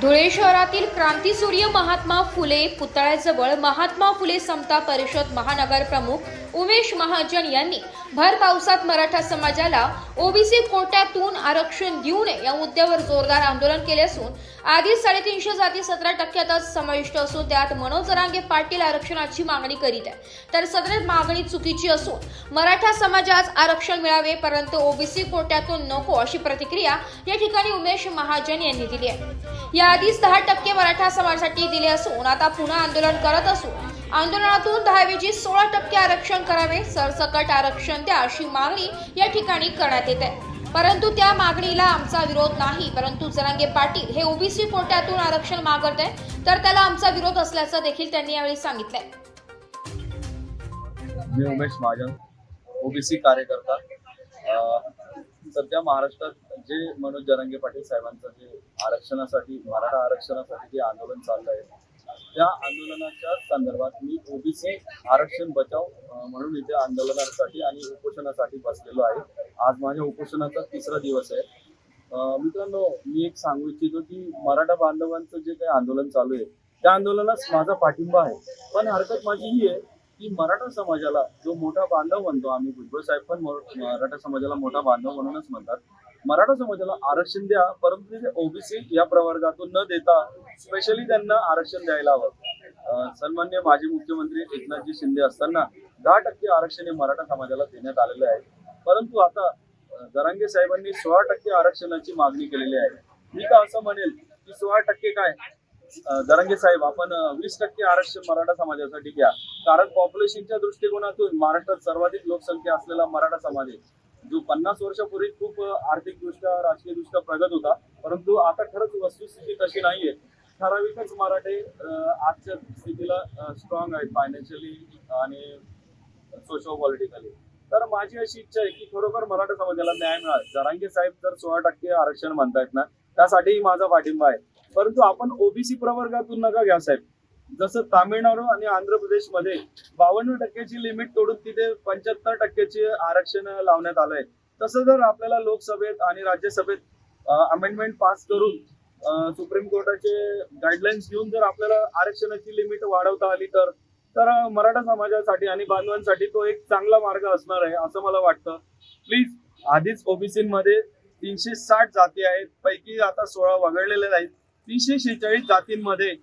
धुळे शहरातील क्रांतीसूर्य महात्मा फुले पुतळ्याजवळ महात्मा फुले समता परिषद महानगर प्रमुख उमेश महाजन यांनी भर पावसात मराठा समाजाला ओबीसी कोट्यातून आरक्षण देऊ नये या मुद्द्यावर जोरदार आंदोलन केले असून आधीच साडेतीनशे जाती सतरा टक्क्यातच समाविष्ट असून त्यात मनोज जरांगे पाटील आरक्षणाची मागणी करीत आहे तर सदर मागणी चुकीची असून मराठा समाजास आरक्षण मिळावे परंतु ओबीसी कोट्यातून नको अशी प्रतिक्रिया या ठिकाणी उमेश महाजन यांनी दिली आहे. याआधीच दहा टक्के मराठा समाजासाठी दिले असून आता पुन्हा आंदोलन करत असून आंदोलनातून दहावीची सोळा टक्के आरक्षण करावे सरसकट आरक्षण द्या अशी मागणी या ठिकाणी करण्यात येत. आहे परंतु त्या मागणीला आमचा विरोध नाही परंतु जरांगे पाटील हे ओबीसी कोट्यातून आरक्षण मागत आहे तर त्याला आमचा विरोध असल्याचं देखील त्यांनी यावेळी सांगितलंय. मी उमेश महाजन ओबीसी कार्यकर्ता. सध्या महाराष्ट्रात जे मनोज जरांगे पाटील साहेबांचं जे आरक्षणासाठी मराठा आरक्षणासाठी जे आंदोलन चाललं आहे त्या आंदोलनाच्या संदर्भात मी ओबीसी आरक्षण बचाव म्हणून इथे आंदोलनासाठी आणि उपोषणासाठी बसलेलो आहे. आज माझ्या उपोषणाचा तिसरा दिवस आहे. मित्रांनो मी एक सांगू इच्छितो की मराठा बांधवांचं जे काही आंदोलन चालू आहे त्या आंदोलनास माझा पाठिंबा आहे. पण हरकत माझी ही आहे की मराठा समाजाला जो मोठा बांधव म्हणतो आम्ही भुजबळ साहेब पण मराठा समाजाला मोठा बांधव म्हणूनच म्हणतात. मराठा समाजाला आरक्षण द्या परंतु ते ओबीसी या प्रवर्गातून न देता स्पेशली त्यांना आरक्षण द्यायला हवं. सन्मान्य माजी मुख्यमंत्री एकनाथजी शिंदे असताना दहा टक्के आरक्षण हे मराठा समाजाला देण्यात आलेले आहे. परंतु आता अं, जरांगे साहेबांनी सोळा टक्के आरक्षणाची मागणी केलेली आहे. मी का असं म्हणेल की सोळा टक्के काय? दरंगे साहेब आपण वीस टक्के आरक्षण मराठा समाजासाठी घ्या. कारण पॉप्युलेशनच्या दृष्टिकोनातून महाराष्ट्रात सर्वाधिक लोकसंख्या असलेला मराठा समाज आहे. जो पन्नास वर्षापूर्वी खूप आर्थिकदृष्ट्या राजकीयदृष्ट्या प्रगत होता परंतु आता खरंच वस्तुस्थिती तशी नाहीये. ठराविकच मराठे आजच्या स्थितीला स्ट्रॉंग आहेत फायनान्शियली आणि सोशो पॉलिटिकली तर माझी अशी इच्छा आहे की खरोखर मराठा समाजाला न्याय मिळाला जरांगे साहेब जर सोळा टक्के आरक्षण म्हणतायत ना त्यासाठीही माझा पाठिंबा आहे. परंतु आपण ओबीसी प्रवर्गातून नका घ्या साहेब. जसं तामिळनाडू आणि आंध्र प्रदेशमध्ये बावन्न टक्क्याची लिमिट तोडून तिथे पंच्याहत्तर टक्क्याचे आरक्षण लावण्यात आलंय. तसं जर आपल्याला लोकसभेत आणि राज्यसभेत अमेंडमेंट पास करून सुप्रीम कोर्टाचे गाईडलाईन्स घेऊन जर आपल्याला आरक्षणाची लिमिट वाढवता आली तर तर मराठा समाजासाठी आणि बांधवांसाठी तो एक चांगला मार्ग असणार आहे असं मला वाटतं. प्लीज आधीच ओबीसी मध्ये तीनशे साठ जाती आहेत पैकी आता सोळा वगळलेले आहेत तीनशे शेहेचाळीस जातींमध्ये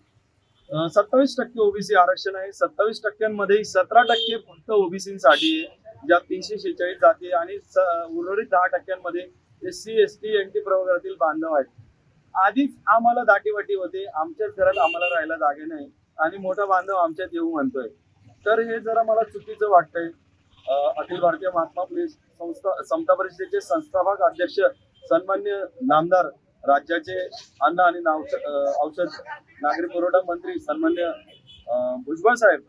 सत्तावीस टक्के ओबीसी आरक्षण आहे. सत्तावीस टक्क्यांमध्ये सतरा टक्के फक्त ओबीसीसाठी आहे. ज्या तीनशे शेहेचाळीस जाती आणि उर्वरित दहा टक्क्यांमध्ये S C S T N T प्रवर्गातील बांधव आहेत. आधीच आम्हाला दाटीवाटी होते. आमच्याच घरात आम्हाला राहायला जागे नाही. आणि मोठा बांधव आमच्यात येऊ म्हणतोय. तर हे जरा मला चुकीचं वाटतंय. अखिल भारतीय महात्मा फुले संस्था समता परिषदेचे संस्थापक अध्यक्ष सन्मान्य नामदार राज्याचे अन्न आणि नाव- औषध नागरी पुरवठा मंत्री सन्मान्य भुजबळ साहेब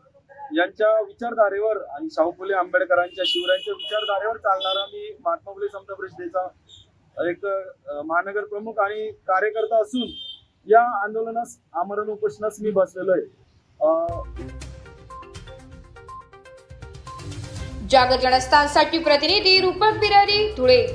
यांच्या विचारधारेवर आणि शाहू फुले आंबेडकरांच्या शिवरायांच्या विचारधारेवर चालणारा मी महात्मा फुले समता परिषदेचा एक महानगर प्रमुख आणि कार्यकर्ता असून या आंदोलनास आमरण उपोषणास मी बसलेलो आहे. जागर जनस्थानसाठी प्रतिनिधी रूपक बिरारी धुळे.